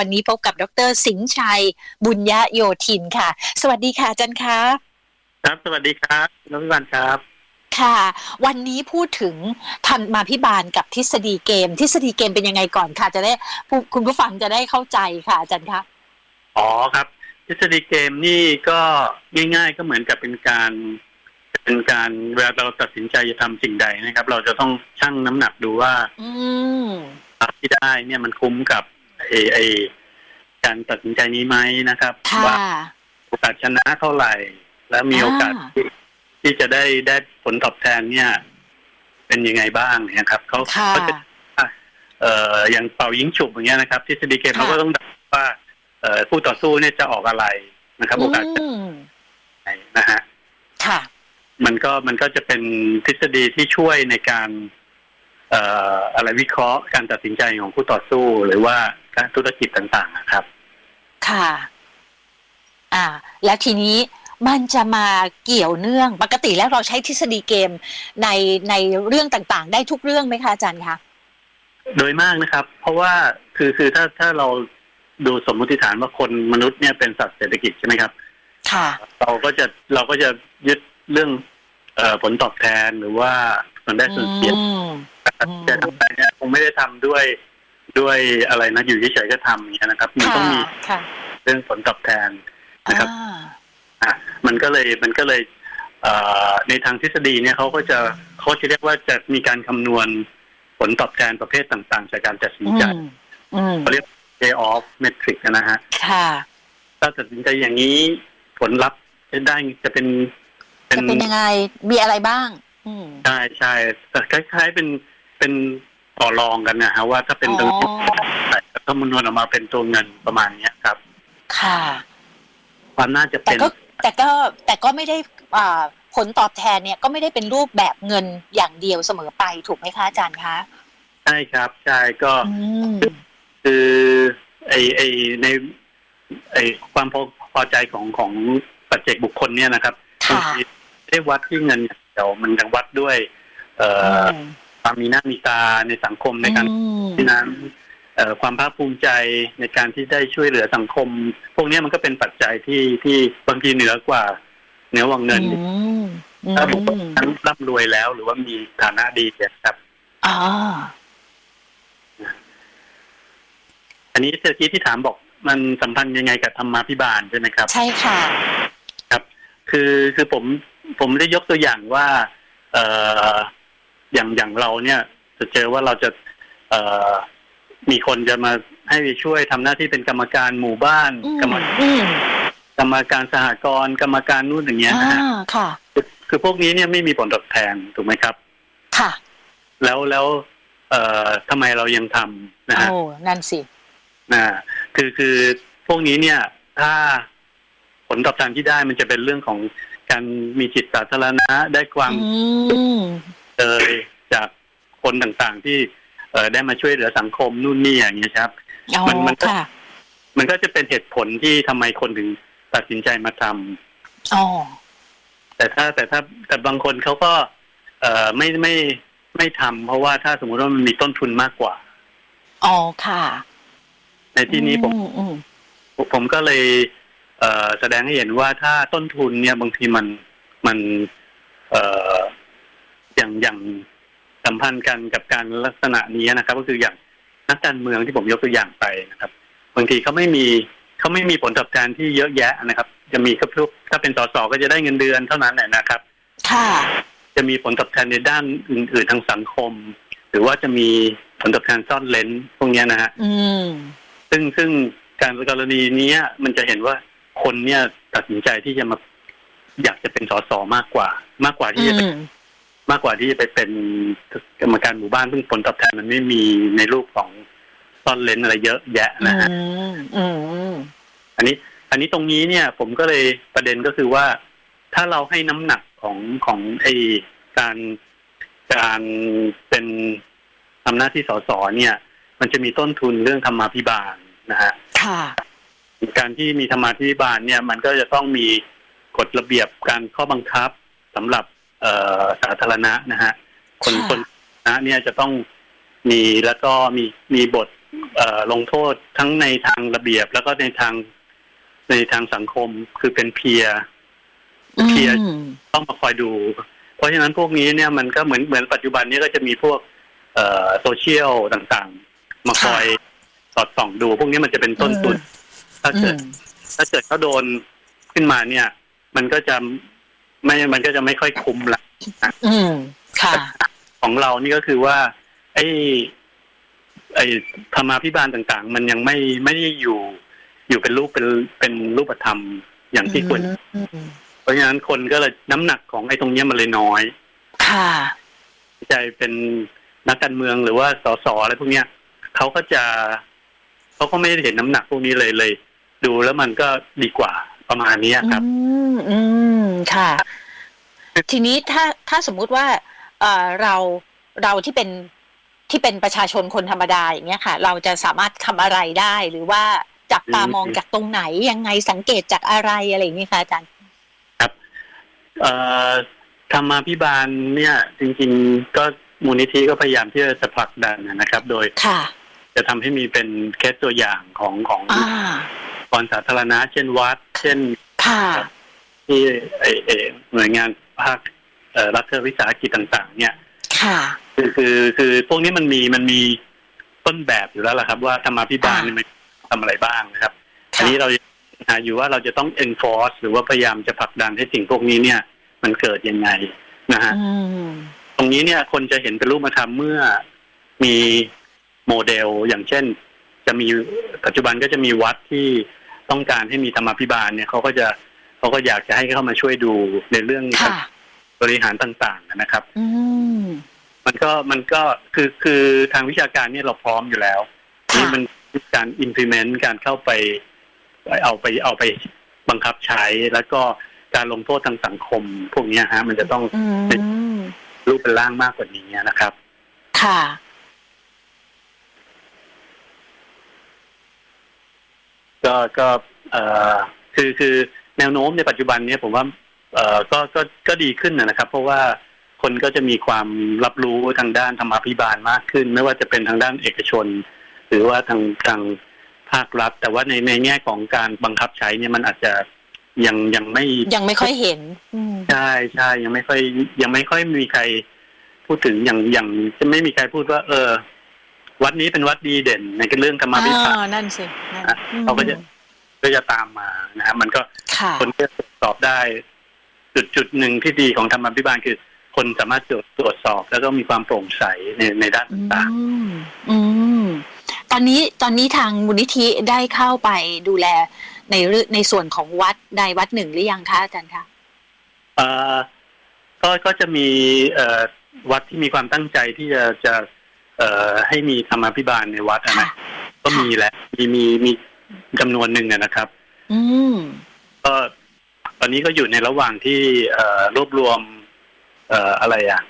วันนี้พบกับดรสิงห์ชัย บุญญโยธินค่ะ สวัสดีค่ะอาจารย์คะครับ สวัสดีครับน้องวิวันครับ ค่ะ วันนี้พูดถึงธรรมาพิบาลกับทฤษฎีเกม ทฤษฎีเกมเป็นยังไงก่อนค่ะ จะได้ผู้คุณผู้ฟังจะได้เข้าใจค่ะอาจารย์คะอ๋อครับ ทฤษฎีเกมนี่ก็ง่าย ๆ ก็เหมือนกับเป็นการ เป็นการเวลาเราตัดสินใจจะทำสิ่งใดนะครับ เราจะต้องชั่งน้ำหนักดูว่าอืมที่ได้เนี่ยมันคุ้มกับ ไอ้ไอ้การตัดสินใจนี้ไหมนะครับค่ะว่าโอกาสชนะเท่าไหร่ แล้วมีโอกาสอ่าที่ที่จะได้ได้ผลตอบแทนเนี่ย เป็นยังไงบ้างเนี่ยครับเขาค่ะเขาจะเอ่ออย่างเป่ายิงฉุบอย่างเงี้ยนะครับทฤษฎีเกมค่ะเขาก็ต้องดูว่า เอ่อผู้ต่อสู้เนี่ยจะออกอะไรนะครับ โอกาสจะอืมไหนนะฮะค่ะ มันก็มันก็จะเป็นทฤษฎีที่ช่วยในการเอ่ออะไรวิเคราะห์การตัดสินใจของผู้ต่อสู้หรือว่าการธุรกิจต่างๆนะครับ ค่ะ อ่า แล้วทีนี้มันจะมาเกี่ยวเนื่องปกติแล้วเราใช้ทฤษฎีเกมในในเรื่องต่างๆ ได้ทุกเรื่องไหมคะอาจารย์คะโดยมากนะครับ เพราะว่าคือคือถ้าถ้าเราดูสมมติฐานว่าคนมนุษย์เนี่ยเป็นสัตว์เศรษฐกิจใช่ไหมครับ ค่ะ เราก็จะเราก็จะยึดเรื่องเอ่อผลตอบแทนหรือว่า ส่วนได้ส่วนเสียอืมอืมแต่ทำไปเนี่ยคงไม่ได้ทำด้วยด้วยอะไรนะอยู่เฉยๆก็ทำอย่างเงี้ยนะครับ มันค่ะต้องมีค่ะเรื่องผลตอบแทนนะครับอ่าอะมันก็เลยมันก็เลยเอ่อในทางทฤษฎีเนี่ยเขาก็จะเขาจะเรียกว่าจะมีการคำนวณผลตอบแทนประเภทต่างๆ จากการตัดสินอืใจมอืมเขาเรียก pay off metric นะฮะค่ะถ้าตัดสินใจอย่างนี้ผลลัพธ์จะได้จะเป็นเป็นจะเป็นยังไงมีอะไรบ้าง อืมใช่ใช่แต่คล้าย ๆ เป็นเป็นต่อรองกันนะฮะว่าถ้าเป็นตรงนี้อ๋อแล้วก็คำนวณออกมาเป็นตัวเงินประมาณเนี้ยครับ ค่ะ ความน่าจะแต่เป็น ก็แต่ก็แต่ก็ไม่ได้อ่าผลตอบแทนเนี่ยก็ไม่ได้เป็นรูปแบบเงินอย่างเดียวเสมอไปถูกไหมคะอาจารย์คะใช่ครับ ใช่ก็อืมคือไอไอใน ไอความพอพอใจของของปัจเจกบุคคลเนี่ยนะครับบางค่ะ ทีไม่ได้วัดที่เงินอย่าง เดียวมันยังวัดด้วย เอ่ออความมีหน้ามีตาในสังคมในการอืมที่นั้นเอ่อความภาคภูมิใจในการที่ได้ช่วยเหลือสังคม พวกเนี้ยมันก็เป็นปัจจัยที่ที่บางทีเหนือกว่าเหนือกว่าเงินอืมอืถ้าบุคคลมนั้นร่ำรวยแล้ว หรือว่ามีฐานะดีเนี่ยครับอ๋ออันนี้เมื่อกี้ที่ถามบอกมันสัมพันธ์ยังไงกับธรรมาภิบาลใช่ไหมครับ ใช่ค่ะคือคือผม ผมได้ยกตัวอย่างว่า เอ่ออย่างอย่างเราเนี่ย จะเจอว่าเราจะ เอ่อมีคนจะมาให้ไปช่วยทำหน้าที่เป็นกรรมการหมู่บ้านอืมกรรมอืมกรรมการสหกรณ์กรรมการนู่นอย่างเงี้ยอ่านะฮะค่ะคือคือพวกนี้เนี่ยไม่มีผลตอบแทนถูกไหมครับ ค่ะ แล้วแล้วเอ่อทำไมเรายังทำนะฮะโอ้นั่นสินะคือคือพวกนี้เนี่ย ถ้าผลตอบแทนที่ได้มันจะเป็นเรื่องของ การมีจิตสาธารณะได้ความอืมเลยจากคนต่างๆที่เอ่อได้มาช่วยเหลือสังคมนู่นนี่อย่างเงี้ยครับอ๋อมันมันก็ค่ะมันก็จะเป็นเหตุผลที่ทำไมคนถึงตัดสินใจมาทำอ๋อแต่ถ้าแต่ถ้าแต่บางคนเขาก็ เอ่อไม่ไม่ไม่ทำเพราะว่าถ้าสมมุติว่ามันมีต้นทุนมากกว่าอ๋อค่ะ ในที่นี้ผมอืมอืมผมก็เลยเอ่อ แสดงให้เห็นว่าถ้าต้นทุนเนี่ยบางทีมันมันเอ่ออย่างอย่างสัมพันธ์กันกับการลักษณะนี้นะครับ ก็คืออย่างนักการเมืองที่ผมยกตัวอย่างไปนะครับ บางทีเขาไม่มีเขาไม่มีผลตอบแทนที่เยอะแยะนะครับ จะมีก็พวกถ้าเป็นสสก็จะได้เงินเดือนเท่านั้นแหละนะครับ ค่ะ จะมีผลตอบแทนในด้านอื่น ๆ ทางสังคม หรือว่าจะมีผลตอบแทนซ่อนเลนพวกเนี้ยนะฮะอืมซึ่งซึ่งการกรณีเนี้ยมันจะเห็นว่า คนเนี่ยตัดสินใจที่จะมาอยากจะเป็นสสมากกว่า มากกว่าที่จะไปอืมมากกว่าที่จะไปเป็นกรรมการหมู่บ้านซึ่งผลตอบแทนมันไม่มีในรูปของซ่อนเลนอะไรเยอะแยะนะฮะอืมอืมอันนี้ อันนี้ตรงนี้เนี่ย ผมก็เลยประเด็นก็คือว่า ถ้าเราให้น้ำหนักของของไอการการเป็นทำหน้าที่สสเนี่ย มันจะมีต้นทุนเรื่องธรรมาภิบาลนะฮะค่ะ การที่มีธรรมาภิบาลเนี่ยมันก็จะต้องมีกฎระเบียบการข้อบังคับสำหรับเอ่อสาธารณะนะฮะคนค่ะคนนะเนี่ยจะต้องมีแล้วก็มีมีบทเอ่อลงโทษทั้งในทางระเบียบ แล้วก็ในทางในทางสังคมคือเป็นเพียร์อืมเคลียร์ต้องมาคอยดู เพราะฉะนั้นพวกนี้เนี่ยมันก็เหมือนเหมือนปัจจุบันนี้ก็จะมีพวกเอ่อโซเชียลต่างๆ มาคอยสอดส่องดู พวกนี้มันจะเป็นต้นทุน ถ้าอืเกิดมถ้าเกิดเขาโดนขึ้นมาเนี่ย มันก็จะไม่ มันก็จะไม่ค่อยคุ้มละอืมค่ะ ของเรานี่ก็คือว่า ไอ้ไอ้ธรรมาภิบาลต่างๆ มันยังไม่ไม่ได้อยู่ อยู่เป็นรูปเป็นเป็นรูปธรรมอย่างที่ควรอืมเพราะฉะนั้นคนก็เลยน้ำหนักของไอ้ตรงเนี้ยมันเลยน้อย ค่ะใจเป็นนักการเมืองหรือว่าสสอะไรพวกเนี้ยเขาก็จะเขาก็ไม่ได้เห็นน้ำหนักพวกนี้เลยเลย ดูแล้วมันก็ดีกว่าประมาณนี้ครับ อืมอืมค่ะ ทีนี้ถ้าถ้าสมมุติว่าเอ่อเราเราที่เป็นที่เป็นประชาชนคนธรรมดาอย่างเงี้ยค่ะ เราจะสามารถทำอะไรได้หรือว่าจับตามองจากตรงไหนยังไงสังเกตจากอะไรอะไรอย่างนี้ค่ะอาจารย์เอ่อธรรมาภิบาลเนี่ย จริง ๆ ก็มูลนิธิก็พยายามที่จะผลักดันนะครับ โดยค่ะจะทำให้มีเป็นเคสตัวอย่างของของอ่า กรสาธารณะ เช่นวัด เช่นค่ะที่ไอเอหน่วยงานภาคเอ่อรัฐวิสาหกิจต่าง ๆ เนี่ย ค่ะ คือคือคือพวกนี้มันมีมันมีต้นแบบอยู่แล้วล่ะครับ ว่าธรรมาภิบาลอ่าเนี่ยมันทำอะไรบ้างนะครับ อันค่ะนี้เราหาอยู่ว่าเราจะต้อง enforce หรือว่าพยายามจะผลักดันให้สิ่งพวกนี้เนี่ย มันเกิดยังไงนะฮะอืมตรงนี้เนี่ยคนจะเห็นเป็นรูปธรรมเมื่อมีโมเดลอย่างเช่น จะมีปัจจุบันก็จะมีวัดที่ ต้องการให้มีธรรมาภิบาลเนี่ยเขาก็จะเขาก็อยากจะให้เข้ามาช่วยดูในเรื่องค่ะ บริหารต่างๆนะครับ อืม มันก็มันก็คือคือทางวิชาการเนี่ยเราพร้อมอยู่แล้ว ค่ะ นี่มันการ implement การเข้าไป เอาไปเอาไปบังคับใช้ แล้วก็การลงโทษทางสังคม พวกเนี้ยฮะ มันจะต้องอืม รูปเป็นร่างมากกว่านี้นะครับ ค่ะ ก็ก็เอ่อคือคือแนวโน้มในปัจจุบันเนี้ผมว่าเอ่อก็ก็ก็ดีขึ้นนะนะครับ เพราะว่าคนก็จะมีความรับรู้ทางด้านธรรมาภิบาลมากขึ้น ไม่ว่าจะเป็นทางด้านเอกชน หรือว่าทางทางภาครัฐ แต่ว่าในในแง่ของการบังคับใช้เนี่ยมันอาจจะยังยังไม่ยังไม่ค่อยเห็นอืมใช่ใช่ยังไม่ค่อยยังไม่ค่อยมีใครพูดถึงอย่างอย่างจะไม่มีใครพูดว่า เออ วัดนี้เป็นวัดดีเด่นในเรื่องธรรมาภิบาลอ่านั่นสินั่นอะเขาก็จะก็จะตามมานะครับมันก็ค่ะคนที่ตรวจสอบได้ จุดจุดหนึ่งที่ดีของธรรมาภิบาลคือ คนสามารถตรวจสอบแล้วก็มีความโปร่งใสในในด้านอืต่างมอืมตอนนี้ตอนนี้ทางมูลนิธิได้เข้าไปดูแลในเรื่องในส่วนของวัดใดวัดหนึ่งหรือยังคะอาจารย์คะๆเอ่อก็ก็จะมีเอ่อวัดที่มีความตั้งใจที่จะจะเอ่อให้มีธรรมาภิบาลในวัดอะค่ะนะก็มีแล้วมีมีมีจำนวนหนึ่งอะนะครับ อืมก็ตอนนี้ก็อยู่ในระหว่างที่เอ่อรวบรวม เอ่ออะไรอะ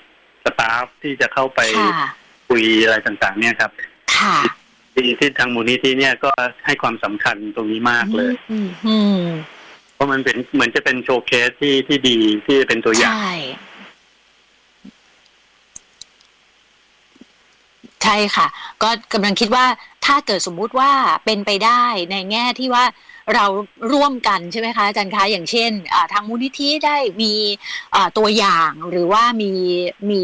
สตาฟที่จะเข้าไปค่ะคุยอะไรต่างๆ เนี่ยครับ ค่ะที่ที่ทางมูลนิธิเนี่ยก็ให้ความสำคัญตรงนี้มากเลยอืมอืมเพราะมันเป็นเหมือนจะเป็นโชว์เคสที่ที่ดีที่เป็นตัวอย่างใช่ ใช่ค่ะ ก็กำลังคิดว่าถ้าเกิดสมมุติว่าเป็นไปได้ในแง่ที่ว่าเราร่วมกันใช่ไหมคะอาจารย์คะอย่างเช่นอ่าทางมูลนิธิได้มีอ่าตัวอย่างหรือว่ามีมี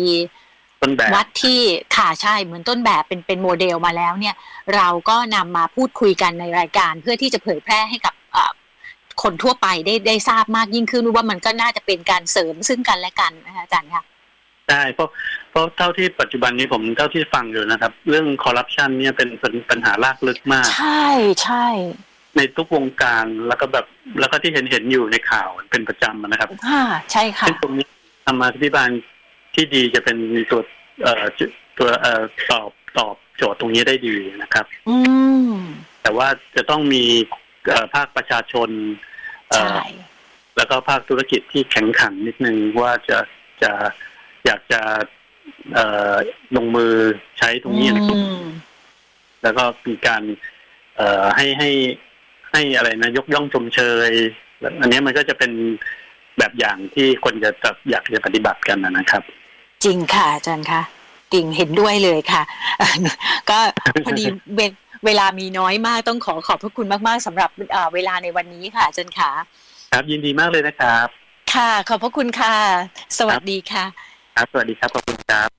ต้นแบบวัดที่ค่ะใช่เหมือนต้นแบบเป็นเป็นโมเดลมาแล้วเนี่ย เราก็นำมาพูดคุยกันในรายการ เพื่อที่จะเผยแพร่ให้กับอ่าคนทั่วไปได้ได้ทราบมากยิ่งขึ้นว่ามันก็น่าจะเป็นการเสริมซึ่งกันและกันนะคะอาจารย์คะ ใช่เพราะเพราะเท่าที่ปัจจุบันนี้ผมเท่าที่ฟังอยู่นะครับ เรื่องคอร์รัปชันเนี่ยเป็นเป็นปัญหาลากลึกมาก ใช่ใช่ ในทุกวงการแล้วก็แบบแล้วก็ที่เห็นเห็นอยู่ในข่าวเป็นประจำนะครับค่ะใช่ค่ะซึ่งตรงนี้ธรรมาภิบาลที่ดีจะเป็นตัวเอ่อจุตัวเอ่อตอบตอบโจทย์ตรงนี้ได้ดีนะครับ อืมแต่ว่าจะต้องมีเอ่อภาคประชาชนเอ่อใช่แล้วก็ภาคธุรกิจที่แข็งขันนิดนึงว่าจะจะ อยากจะเออลงมือใช้ตรงนี้นะครับแล้วก็มีการ เออให้ให้ให้อะไรนะยกย่องชมเชยอันนี้มันก็จะเป็นแบบอย่างที่คนจะอยากจะปฏิบัติกันนะครับ จริงค่ะอาจารย์คะจริงเห็นด้วยเลยค่ะ ก็พอดีเวเวลามีน้อยมากต้องขอขอบพระคุณมากๆสำหรับเวลาในวันนี้ค่ะอาจารย์คะครับยินดีมากเลยนะครับ ค่ะ ขอบพระคุณค่ะ สวัสดีค่ะ ครับ สวัสดีครับ ขอบคุณครับ